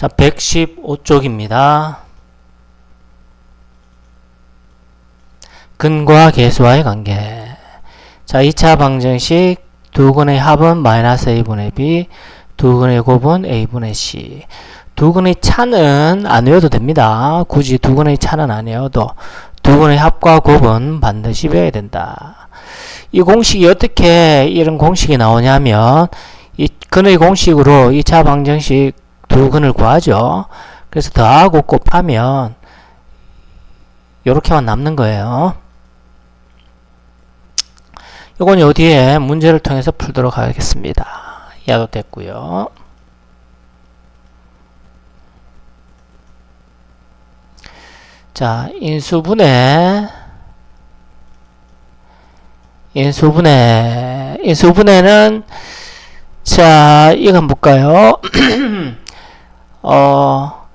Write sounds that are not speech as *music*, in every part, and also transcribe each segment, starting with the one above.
자, 115쪽입니다. 근과 계수와의 관계. 자, 2차 방정식 두 근의 합은 마이너스 a분의 b, 두 근의 곱은 a분의 c. 두 근의 차는 안 외워도 됩니다. 굳이 두 근의 차는 안 외워도 두 근의 합과 곱은 반드시 배워야 된다. 이 공식이 어떻게 이런 공식이 나오냐면 이 근의 공식으로 2차 방정식 두 근을 구하죠. 그래서 더하고 곱하면 이렇게만 남는 거예요. 이건 요 뒤에 문제를 통해서 풀도록 하겠습니다. 야도 됐고요. 자, 인수분해 인수분해 인수분해는 자, 이거 한번 볼까요? *clears throat* 어,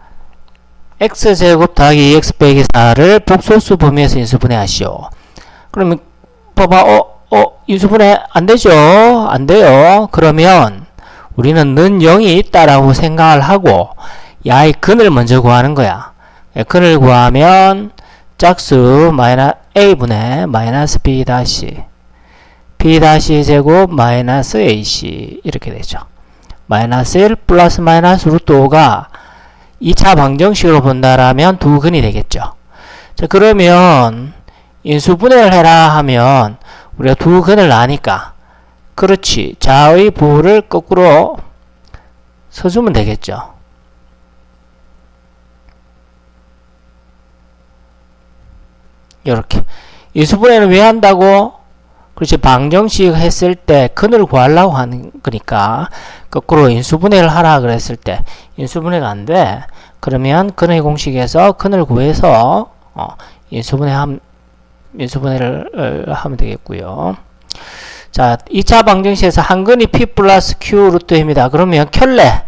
x제곱 더하기 x 빼기 4를 복소수 범위에서 인수분해 하시오. 그러면 봐봐, 어, 어, 인수분해 안 되죠? 안 돼요. 그러면 우리는 는 0이 있다라고 생각을 하고 야의 근을 먼저 구하는 거야. 예, 근을 구하면 짝수 마이너 a분의 마이너스 b 다시 b 다시 제곱 마이너스 ac 이렇게 되죠. 마이너스 1 플러스 마이너스 루트 5가 2차 방정식으로 본다라면 두 근이 되겠죠. 자, 그러면 인수분해를 해라 하면 우리가 두 근을 아니까 그렇지. 좌의 부호를 거꾸로 서주면 되겠죠. 이렇게 인수분해는 왜 한다고? 그렇지 방정식 했을 때 근을 구하려고 하는 거니까 거꾸로 인수분해를 하라 그랬을 때 인수분해가 안 돼. 그러면 근의 공식에서 근을 구해서 어, 인수분해 함, 인수분해를 어, 하면 되겠고요. 자, 2차 방정식에서 한 근이 p 플러스 q 루트 입니다. 그러면 켤레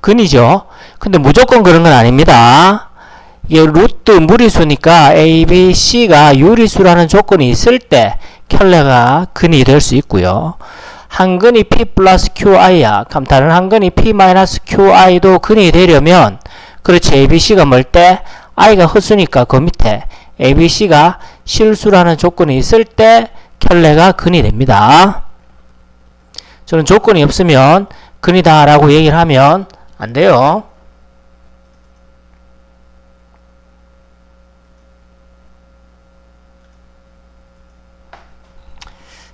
근이죠. 근데 무조건 그런 건 아닙니다. 이게 루트 무리수니까 a, b, c가 유리수라는 조건이 있을 때 켤레가 근이 될 수 있고요. 한 근이 p 플러스 qi야. 그럼 다른 한 근이 p 마이너스 qi도 근이 되려면 그렇지 abc가 뭘때 i가 헛수니까 그 밑에 abc가 실수라는 조건이 있을 때 켤레가 근이 됩니다. 저는 조건이 없으면 근이다 라고 얘기를 하면 안 돼요.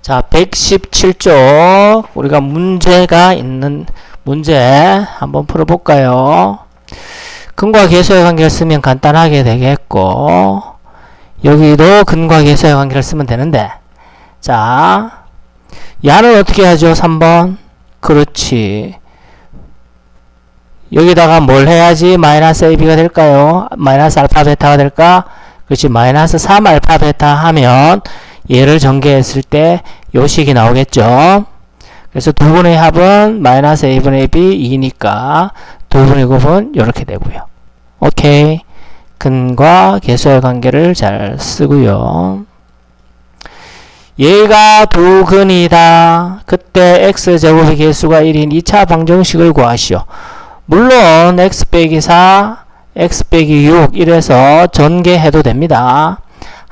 자, 117쪽 우리가 문제가 있는 문제 한번 풀어볼까요? 근과 계수의 관계를 쓰면 간단하게 되겠고 여기도 근과 계수의 관계를 쓰면 되는데 자 야는 어떻게 하죠? 3번 그렇지 여기다가 뭘 해야지 마이너스 AB가 될까요? 마이너스 알파 베타가 될까? 그렇지 마이너스 3 알파 베타 하면 얘를 전개했을 때 요식이 나오겠죠. 그래서 두 분의 합은 마이너스 a분의 b 2니까 두 분의 곱은 이렇게 되고요. 오케이. 근과 계수의 관계를 잘 쓰고요. 얘가 두 근이다. 그때 x제곱의 개수가 1인 2차 방정식을 구하시오. 물론 x 빼기 4, x 빼기 6 이래서 전개해도 됩니다.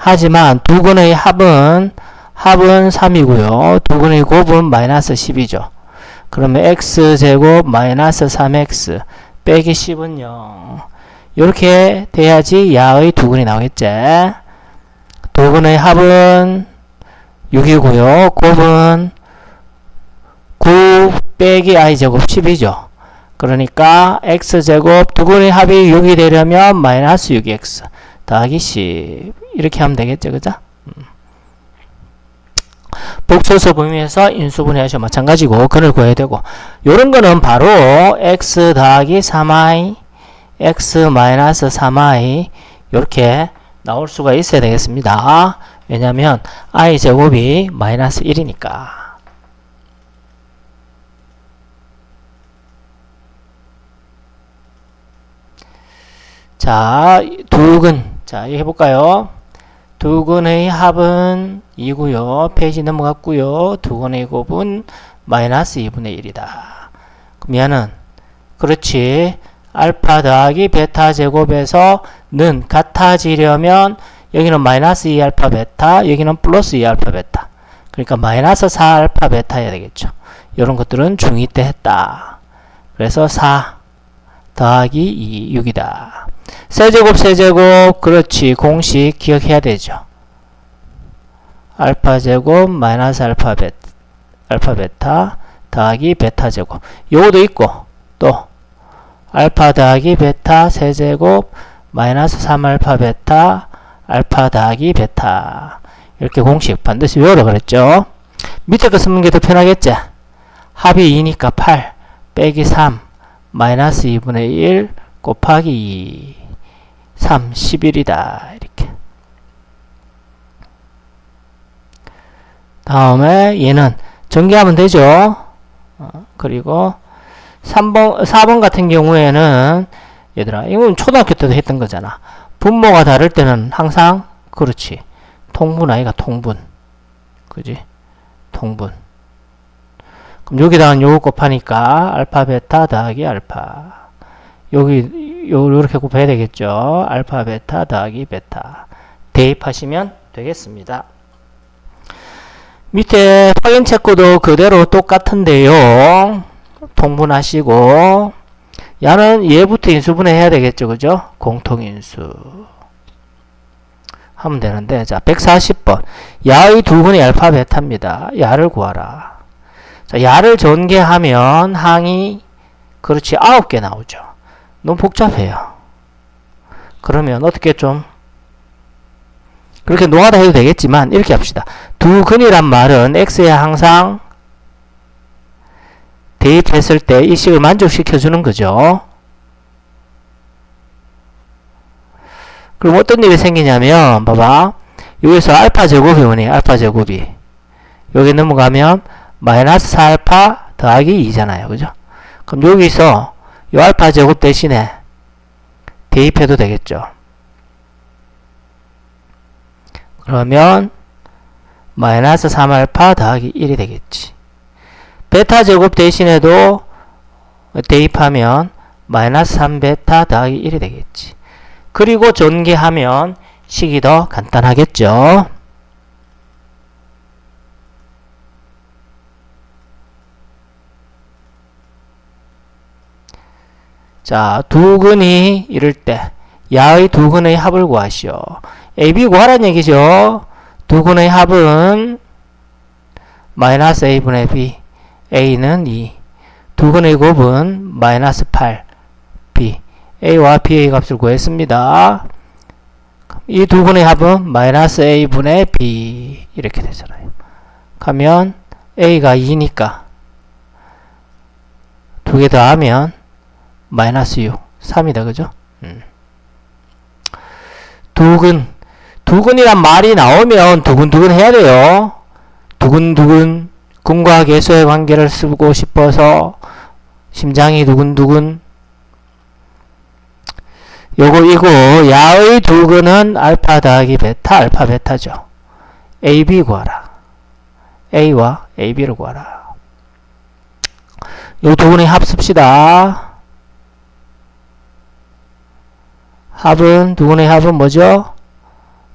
하지만 두 근의 합은 합은 3이고요. 두 근의 곱은 마이너스 10이죠. 그러면 x제곱 마이너스 3x 빼기 10은 0. 이렇게 돼야지 야의 두 근이 나오겠지. 두 근의 합은 6이고요. 곱은 9 빼기 i제곱 10이죠. 그러니까 x제곱 두 근의 합이 6이 되려면 마이너스 6x 더하기 10 이렇게 하면 되겠죠. 그죠? 복소수 범위에서 인수분해 하셔 마찬가지고 근을 구해야 되고 요런 거는 바로 x 더하기 3i x 마이너스 3i 이렇게 나올 수가 있어야 되겠습니다. 왜냐하면 i 제곱이 마이너스 1이니까. 자, 두 근. 자, 이거 해볼까요? 두 근의 합은 2고요. 페이지 넘어갔고요. 두 근의 곱은 마이너스 2분의 1이다. 그럼 얘는 그렇지. 알파 더하기 베타 제곱에서 는 같아지려면 여기는 마이너스 2 알파 베타 여기는 플러스 2 알파 베타 그러니까 마이너스 4 알파 베타 해야 되겠죠 이런 것들은 중2 때 했다 그래서 4 더하기 2 6이다 세제곱 세제곱 그렇지. 공식 기억해야 되죠. 알파 제곱 마이너스 알파 베타 알파 베타 더하기 베타 제곱. 요거도 있고 또 알파 더하기 베타 세제곱 마이너스 3알파 베타 알파 더하기 베타. 이렇게 공식 반드시 외우라 그랬죠. 밑에 거 쓰는 게 더 편하겠지? 합이 2니까 8 빼기 3 마이너스 2분의 1 곱하기 2 3 11이다. 이렇게. 다음에 얘는 전개하면 되죠? 어, 그리고 3번, 4번 같은 경우에는 얘들아 이건 초등학교 때도 했던 거잖아. 분모가 다를 때는 항상 그렇지. 통분 아이가 통분. 그지? 통분. 그럼 여기다가 요거 곱하니까 알파 베타 더하기 알파 여기 요 요렇게 곱해야 되겠죠? 알파 베타 더하기 베타. 대입하시면 되겠습니다. 밑에 확인 체크도 그대로 똑같은데요. 통분하시고. 야는 얘부터 인수분해 해야 되겠죠 그죠? 공통인수. 하면 되는데 자 140번. 야의 두 분의 알파 베타입니다. 야를 구하라. 자 야를 전개하면 항이 그렇지 9개 나오죠 너무 복잡해요. 그러면 어떻게 좀 그렇게 노가다 해도 되겠지만 이렇게 합시다. 두 근이란 말은 x에 항상 대입했을 때 이 식을 만족시켜 주는 거죠. 그럼 어떤 일이 생기냐면 봐봐. 여기서 알파 제곱이 오네 알파 제곱이. 여기 넘어가면 마이너스 4알파 더하기 2잖아요. 그죠? 그럼 여기서 이 알파 제곱 대신에 대입해도 되겠죠 그러면 마이너스 3알파 더하기 1이 되겠지 베타 제곱 대신에도 대입하면 마이너스 3베타 더하기 1이 되겠지. 그리고 전개하면 식이 더 간단하겠죠. 자, 두 근이 이럴 때 야의 두 근의 합을 구하시오. AB 구하란 얘기죠. 두 근의 합은 마이너스 A분의 B a는 2. 두 근의 곱은 마이너스 8. b. a와 b의 값을 구했습니다. 이 두 근의 합은 마이너스 a분의 b. 이렇게 되잖아요. 가면 a가 2니까 두 개 더하면 마이너스 6. 3이다. 그죠? 음. 두근. 두근이란 말이 나오면 두근두근 해야 돼요. 두근두근 군과 개수의 관계를 쓰고 싶어서 심장이 두근두근 요거 이거 야의 두근은 알파 더하기 베타 알파 베타죠 AB 구하라 A와 AB를 구하라 요 두근의 합습시다 합은 두근의 합은 뭐죠?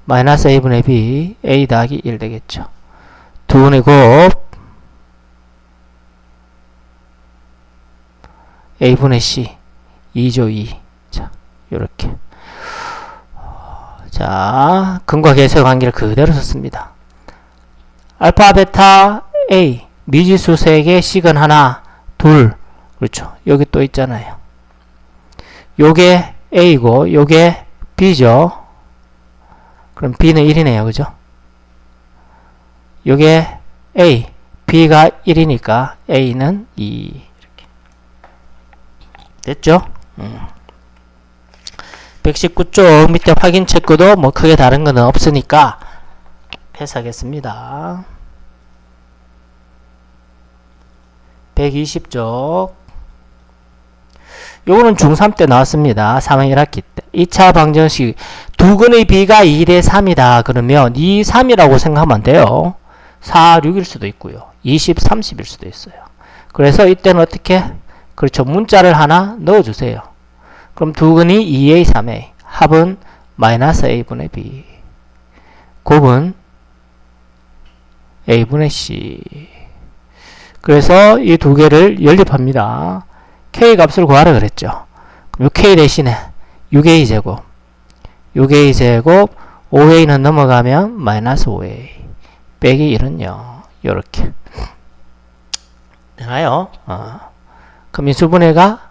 마이너스 A분의 B A 더하기 1 되겠죠 두근의 곱 a분의 c 2조 2 자, 요렇게 자, 근과 계수의 관계를 그대로 썼습니다. 알파, 베타, a 미지수 3개, 식은 하나, 둘 그렇죠. 여기 또 있잖아요. 요게 a고 요게 b죠. 그럼 b는 1이네요. 그죠? 요게 a, b가 1이니까 a는 2 됐죠? 음. 119쪽 밑에 확인 체크도 뭐 크게 다른 거는 없으니까 패스하겠습니다. 120쪽 요거는 중3 때 나왔습니다. 3학 1학기 때. 2차 방정식 두근의 비가 2대 3이다. 그러면 2, 3이라고 생각하면 돼요. 4, 6일 수도 있고요. 20, 30일 수도 있어요. 그래서 이때는 어떻게 그렇죠. 문자를 하나 넣어주세요. 그럼 두 근이 2a, 3a. 합은 마이너스 a분의 b. 곱은 a분의 c. 그래서 이 두 개를 연립합니다. K 값을 구하라 그랬죠. 그럼 k 대신에 6a 제곱. 6a 제곱 5a는 넘어가면 마이너스 5a. 빼기 1은 0. 요렇게. 되나요? 어. 그럼 인수분해가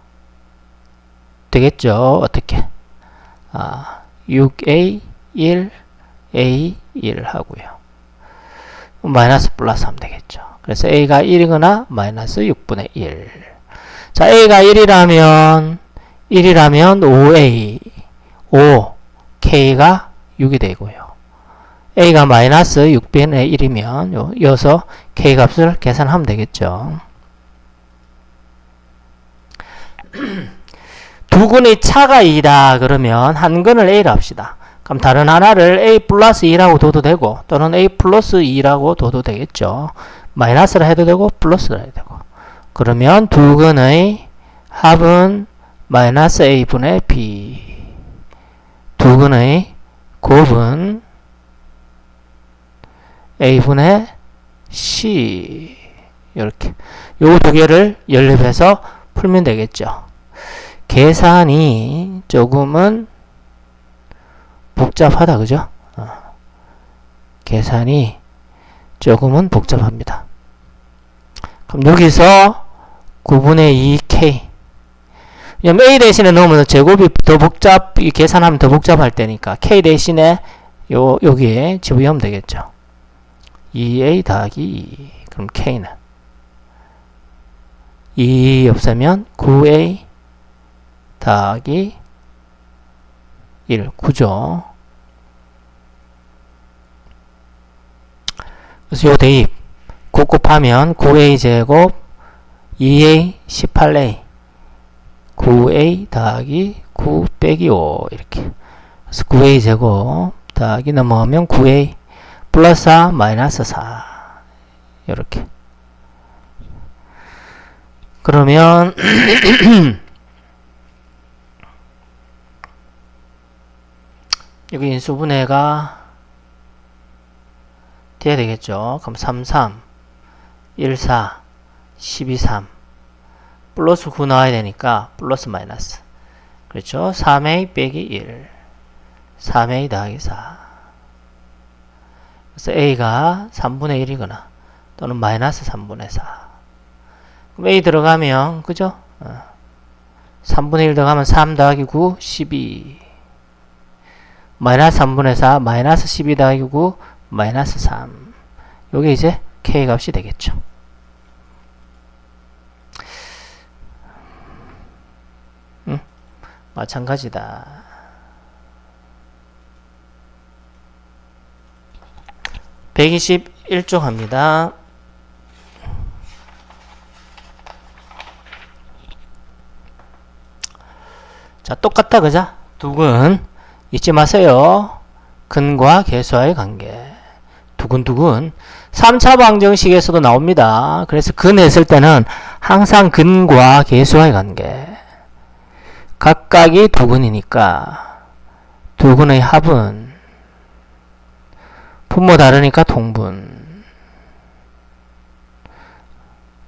되겠죠. 어떻게? 아, 6a 1 a 1 하고요. 마이너스 플러스 하면 되겠죠. 그래서 a가 1이거나 마이너스 6분의 1. 자, a가 1이라면 1이라면 5a 5 k가 6이 되고요. a가 마이너스 6분의 1이면 요, 이어서 k 값을 계산하면 되겠죠. *clears throat* 두 근의 차가 2다 그러면 한 근을 a로 합시다. 그럼 다른 하나를 a 플러스 2라고 둬도 되고 또는 a 플러스 2라고 둬도 되겠죠. 마이너스라 해도 되고 플러스라 해도 되고 그러면 두 근의 합은 마이너스 a분의 b 두 근의 곱은 a분의 c 이렇게 요 두 개를 연립해서 풀면 되겠죠. 계산이 조금은 복잡하다 그죠? 어. 계산이 조금은 복잡합니다. 그럼 여기서 9분의 2k 왜냐면 a 대신에 넣으면 제곱이 더 복잡 이 계산하면 더 복잡할 때니까 k 대신에 요 여기에 집어넣으면 되겠죠. 2a 더하기 2 그럼 k는 2 없으면 9a 더하기 1 9죠. 그래서 요 대입 9 곱하면 9a 제곱 2a 18a 9a 더하기 9 빼기 5 이렇게. 그래서 9a 제곱 더하기 넘어가면 9a 플러스 4 마이너스 4 이렇게. 그러면 *clears throat* 여기 인수분해가 돼야 되겠죠. 그럼 3, 3, 1, 4, 12, 3 플러스 9 나와야 되니까 플러스 마이너스 그렇죠. 3a 빼기 1 3a 더하기 4 그래서 a가 3분의 1이거나 또는 마이너스 3분의 4 그럼 a 들어가면 그죠? 어. 3분의 1 들어가면 3 더하기 9 12 마이너스 3분의 4 마이너스 12 더하기 9 마이너스 3 요게 이제 k 값이 되겠죠. 마찬가지다. (121쪽) 합니다. 자, 똑같다, 그자? 두근. 잊지 마세요. 근과 계수와의 관계. 두근두근. 3차 방정식에서도 나옵니다. 그래서 근 했을 때는 항상 근과 계수와의 관계. 각각이 두근이니까 두근의 합은 분모 다르니까 통분.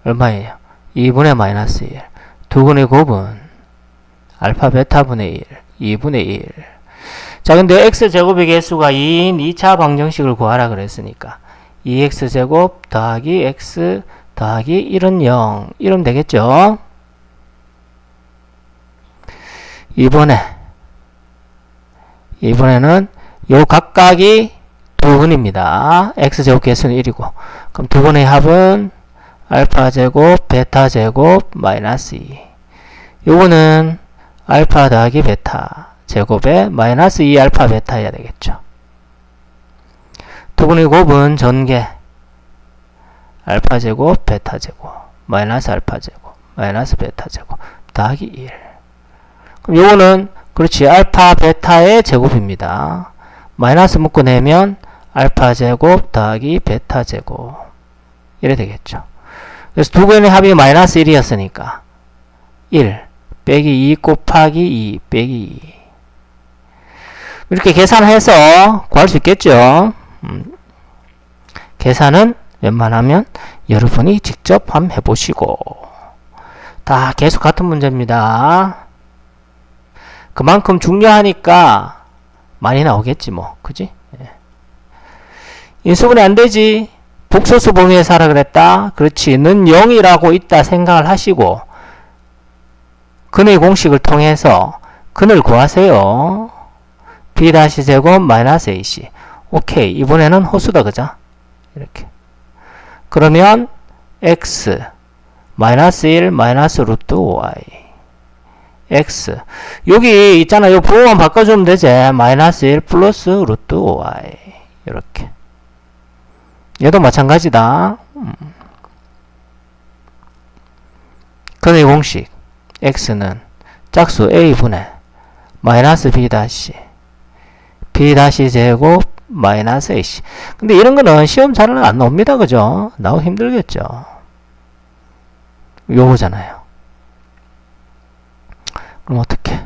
얼마예요? 2분의 마이너스 1. 두근의 곱은 알파 베타분의 1, 2분의 1. 자, 근데 x제곱의 개수가 2인 2차 방정식을 구하라 그랬으니까 2x제곱 더하기 x 더하기 1은 0 이러면 되겠죠? 이번에 이번에는 요 각각이 두 근입니다. x제곱 개수는 1이고 그럼 두 번의 합은 알파 제곱 베타 제곱 마이너스 2 요거는 알파 더하기 베타 제곱에 마이너스 2 알파 베타 해야 되겠죠. 두 분의 곱은 전개 알파 제곱 베타 제곱 마이너스 알파 제곱 마이너스 베타 제곱 더하기 1 그럼 요거는 그렇지 알파 베타의 제곱입니다. 마이너스 묶어내면 알파 제곱 더하기 베타 제곱 이래 되겠죠. 그래서 두 근의 합이 마이너스 1이었으니까 1 빼기 2 곱하기 2 빼기 2 이렇게 계산해서 구할 수 있겠죠. 음. 계산은 웬만하면 여러분이 직접 한번 해보시고 다 계속 같은 문제입니다. 그만큼 중요하니까 많이 나오겠지 뭐 그지? 예. 인수분해 안 되지. 복소수 범위에서 하라 그랬다. 그렇지. 는 0이라고 있다 생각을 하시고 근의 공식을 통해서 근을 구하세요. b 다시 제곱 마이너스 ac. 오케이. 이번에는 호수다 그죠? 이렇게. 그러면 x 마이너스 1 마이너스 루트 y x 여기 있잖아. 요 부호만 바꿔주면 되지. 마이너스 1 플러스 루트 y 이렇게. 얘도 마찬가지다. 음. 근의 공식 x는 짝수 a분의 마이너스 b 다시 b 다시 제곱 마이너스 ac 근데 이런 거는 시험 잘안 나옵니다 그죠 나오기 힘들겠죠 요거잖아요 그럼 어떻게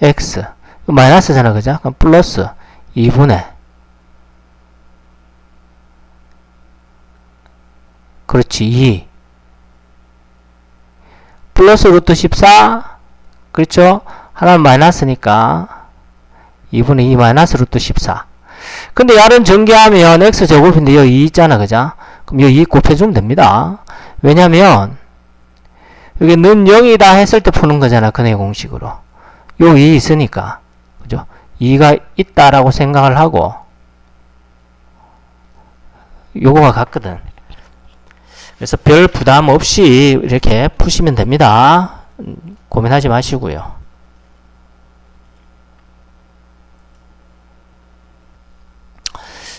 x. 마이너스잖아 그죠? 그럼 플러스 2분의 그렇지 2 플러스 루트 14 그렇죠? 하나는 마이너스니까 2분의 2 마이너스 루트 14 근데 야는 전개하면 x제곱인데 여기 2 있잖아 그죠? 그럼 여기 2 곱해주면 됩니다. 왜냐면 여기 는 0이다 했을 때 푸는 거잖아 근의 공식으로 여기 2 있으니까 그죠 2가 있다라고 생각을 하고 요거가 같거든 그래서 별 부담 없이 이렇게 푸시면 됩니다. 음, 고민하지 마시고요.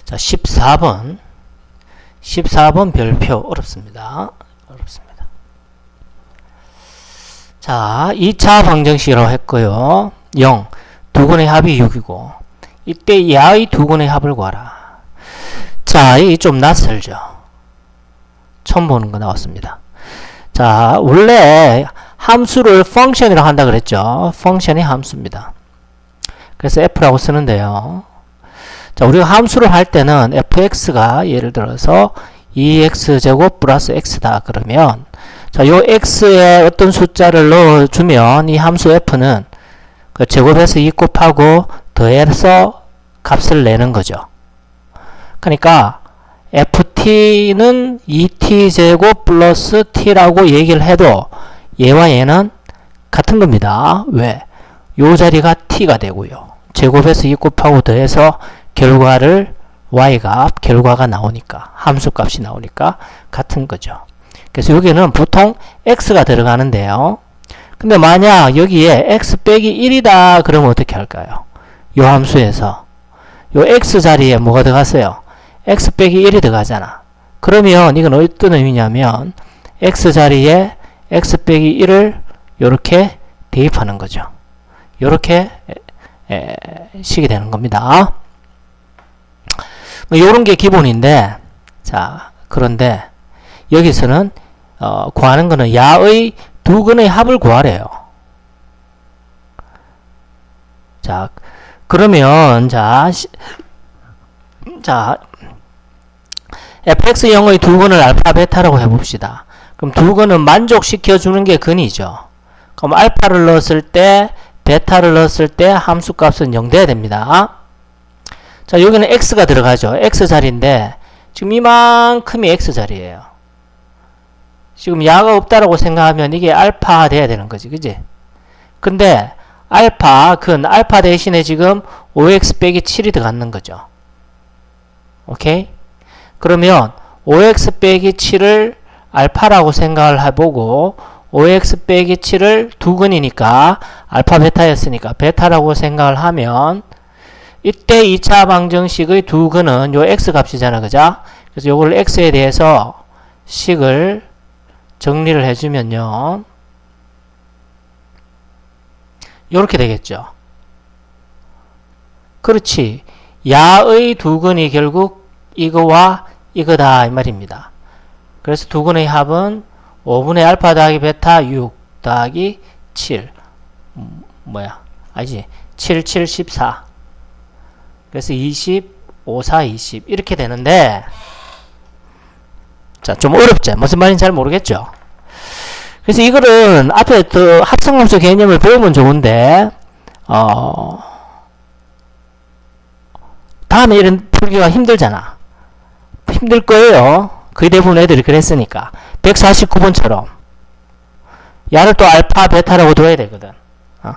자, 14번. 14번 별표. 어렵습니다. 자, 2차 방정식이라고 했고요. 0. 두 근의 합이 6이고 이때 야의 두 근의 합을 구하라. 자, 이좀 낯설죠. 처음 보는 거 나왔습니다. 자, 원래 함수를 펑션이라고 한다 그랬죠. 펑션이 함수입니다. 그래서 f라고 쓰는데요. 자, 우리가 함수를 할 때는 fx가 예를 들어서 2x제곱 플러스 x다 그러면 자, 요 x에 어떤 숫자를 넣어주면 이 함수 f는 그 제곱해서 2 곱하고 더해서 값을 내는 거죠. 그러니까 ft는 2t제곱 플러스 t라고 얘기를 해도 얘와 얘는 같은 겁니다. 왜? 요 자리가 t가 되고요. 제곱해서 2 곱하고 더해서 결과를 y값, 결과가 나오니까 함수 값이 나오니까 같은 거죠. 그래서 여기는 보통 x가 들어가는데요. 근데 만약 여기에 x 빼기 1이다 그러면 어떻게 할까요? 요 함수에서 요 x 자리에 뭐가 들어갔어요? x 빼기 1이 들어가잖아. 그러면 이건 어떤 의미냐면 x 자리에 x 빼기 1을 이렇게 대입하는 거죠. 이렇게 식이 되는 겁니다. 뭐 요런 게 기본인데 자 그런데 여기서는 어, 구하는 거는 야의 두 근의 합을 구하래요. 자 그러면 자, 시, 자 fx0의 두 근을 알파 베타라고 해봅시다. 그럼 두 근은 만족시켜 주는 게 근이죠. 그럼 알파를 넣었을 때 베타를 넣었을 때 함수값은 0 돼야 됩니다. 자 여기는 x가 들어가죠. x자리인데 지금 이만큼이 x자리예요. 지금 야가 없다라고 생각하면 이게 알파 돼야 되는 거지. 그지? 근데 알파 근 알파 대신에 지금 5x 빼기 7이 들어가는 거죠. 오케이? 그러면 5x 빼기 7을 알파라고 생각을 해보고 5x 빼기 7을 두 근이니까 알파 베타였으니까 베타라고 생각을 하면 이때 2차 방정식의 두 근은 요 x 값이잖아 그죠? 그래서 요걸 x에 대해서 식을 정리를 해주면요. 요렇게 되겠죠. 그렇지. 야의 두 근이 결국 이거와 이거다 이 말입니다. 그래서 두 근의 합은 5분의 알파 더하기 베타 6 더하기 7 음, 뭐야? 아니지. 7 7 14 그래서 20 5 4 20 이렇게 되는데 자 좀 어렵죠. 무슨 말인지 잘 모르겠죠. 그래서 이거는 앞에 또 합성함수 개념을 배우면 좋은데 어 다음에 이런 풀기가 힘들잖아. 힘들 거예요. 거의 대부분 애들이 그랬으니까. 149번처럼 야를 또 알파 베타라고 둬야 되거든. 어,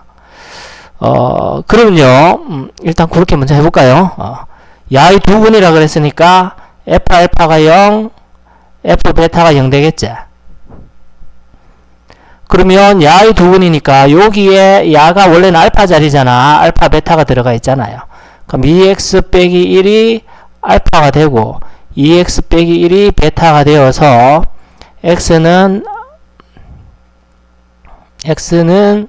어 그러면요 음, 일단 그렇게 먼저 해볼까요? 어, 야의 두 분이라 그랬으니까 F 알파가 0 F 베타가 0 되겠지. 그러면 야의 두 분이니까 여기에 야가 원래는 알파 자리잖아. 알파 베타가 들어가 있잖아요. 그럼 2x 빼기 1이 알파가 되고 2x 빼기 1이 베타가 되어서 x는 x는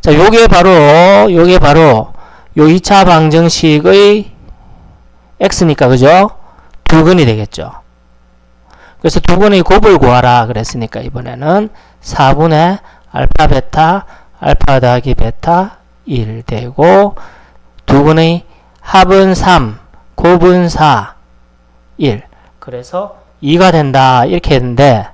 자 요게 바로 요게 바로 요 2차 방정식의 x니까 그죠? 두근이 되겠죠. 그래서 두근의 곱을 구하라 그랬으니까 이번에는 4분의 알파 베타 알파 더하기 베타 1 되고 두근의 합은 3 곱은 4 1 그래서 2가 된다 이렇게 했는데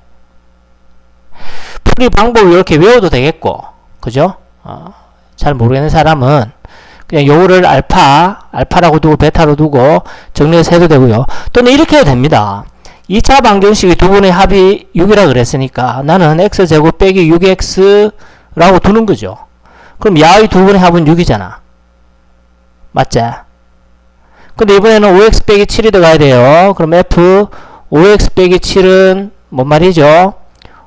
풀이 방법을 이렇게 외워도 되겠고 그죠? 어, 잘 모르겠는 사람은 그냥 요거를 알파 알파라고 두고 베타로 두고 정리해서 해도 되고요 또는 이렇게 해도 됩니다 2차 방정식이 두 분의 합이 6이라 그랬으니까 나는 x제곱 빼기 6x라고 두는 거죠 그럼 야의 두 분의 합은 6이잖아 맞지? 근데 이번에는 5x 빼기 7이 들어가야 돼요. 그럼 f 5x 빼기 7은 뭔 말이죠?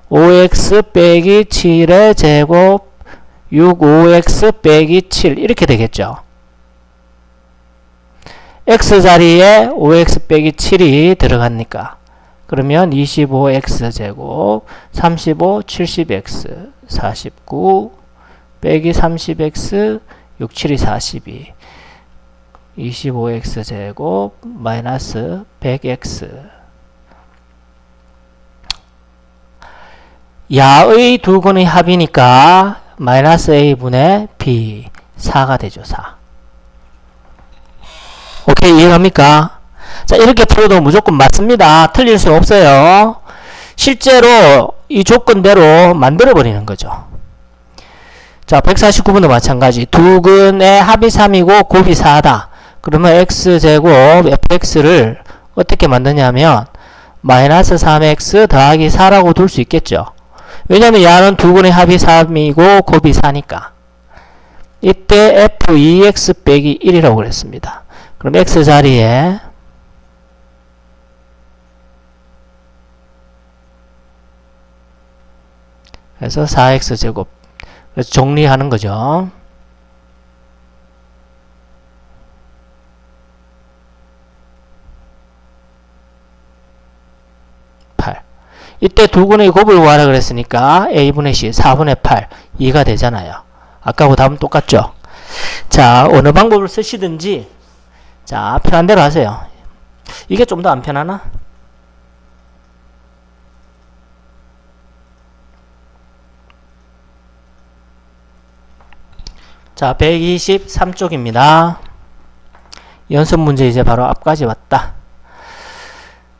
5x 빼기 7의 제곱 6 5x 빼기 7 이렇게 되겠죠. x 자리에 5x 빼기 7이 들어가니까 그러면 25x 제곱 35 70x 49 빼기 30x 6 7이 42 25x 제곱 마이너스 100x 야의 두 근의 합이니까 마이너스 a분의 b 4가 되죠 4 오케이 이해갑니까? 자 이렇게 풀어도 무조건 맞습니다. 틀릴 수 없어요. 실제로 이 조건대로 만들어 버리는 거죠. 자 149번도 마찬가지. 두 근의 합이 3이고 곱이 4다. 그러면 x제곱 fx를 어떻게 만드냐면 마이너스 3x 더하기 4라고 둘 수 있겠죠. 왜냐면 야는 두 분의 합이 3이고 곱이 4니까. 이때 f2x 빼기 1이라고 그랬습니다. 그럼 x 자리에 그래서 4x제곱 그래서 정리하는 거죠. 이때 두 근의 곱을 구하라 그랬으니까 a분의 c 4분의 8 2가 되잖아요. 아까하고 답은 똑같죠. 자 어느 방법을 쓰시든지 자 편한 대로 하세요. 이게 좀 더 안 편하나? 자 123쪽입니다. 연습 문제 이제 바로 앞까지 왔다.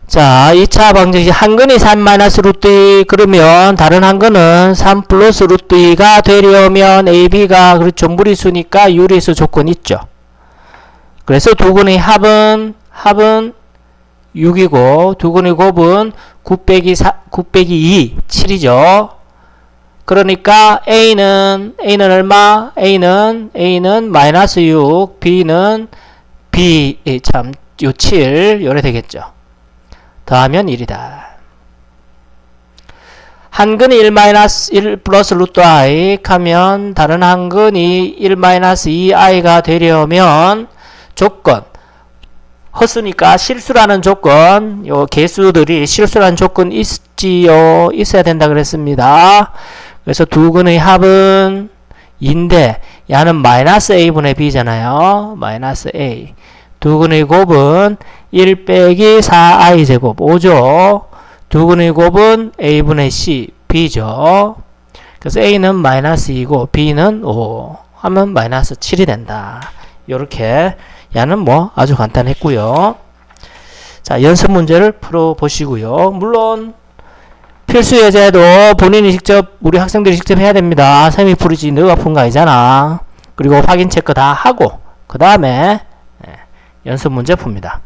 자, 2차 방정식 한 근이 3 마이너스 루트 2 그러면 다른 한 근은 3 플러스 루트 2가 되려면 AB가 그렇죠. 무리수니까 유리수 조건 있죠. 그래서 두 근의 합은 합은 6이고 두 근의 곱은 9 빼기 4, 9 빼기 2 7이죠. 그러니까 A는 A는 얼마? A는 A는 마이너스 6, B는 B 참 요 7 요래 되겠죠. 더하면 1이다. 한 근이 1 마이너스 1 플러스 루트 i 하면 다른 한 근이 1 마이너스 2i가 되려면 조건 허수니까 실수라는 조건 요 개수들이 실수라는 조건 있지요. 있어야 된다 그랬습니다. 그래서 두 근의 합은 2인데 야는 마이너스 a분의 b잖아요. 마이너스 a. 두 근의 곱은 1 빼기 4i 제곱 5죠. 두근의 곱은 a분의 c, b죠. 그래서 a는 마이너스 2고 b는 5 하면 마이너스 7이 된다. 요렇게 야는 뭐 아주 간단했고요. 자, 연습 문제를 풀어 보시고요. 물론 필수 예제도 본인이 직접 우리 학생들이 직접 해야 됩니다. 쌤이 풀이지 너가 푼 거 아니잖아. 그리고 확인 체크 다 하고 그 다음에 연습 문제 풉니다.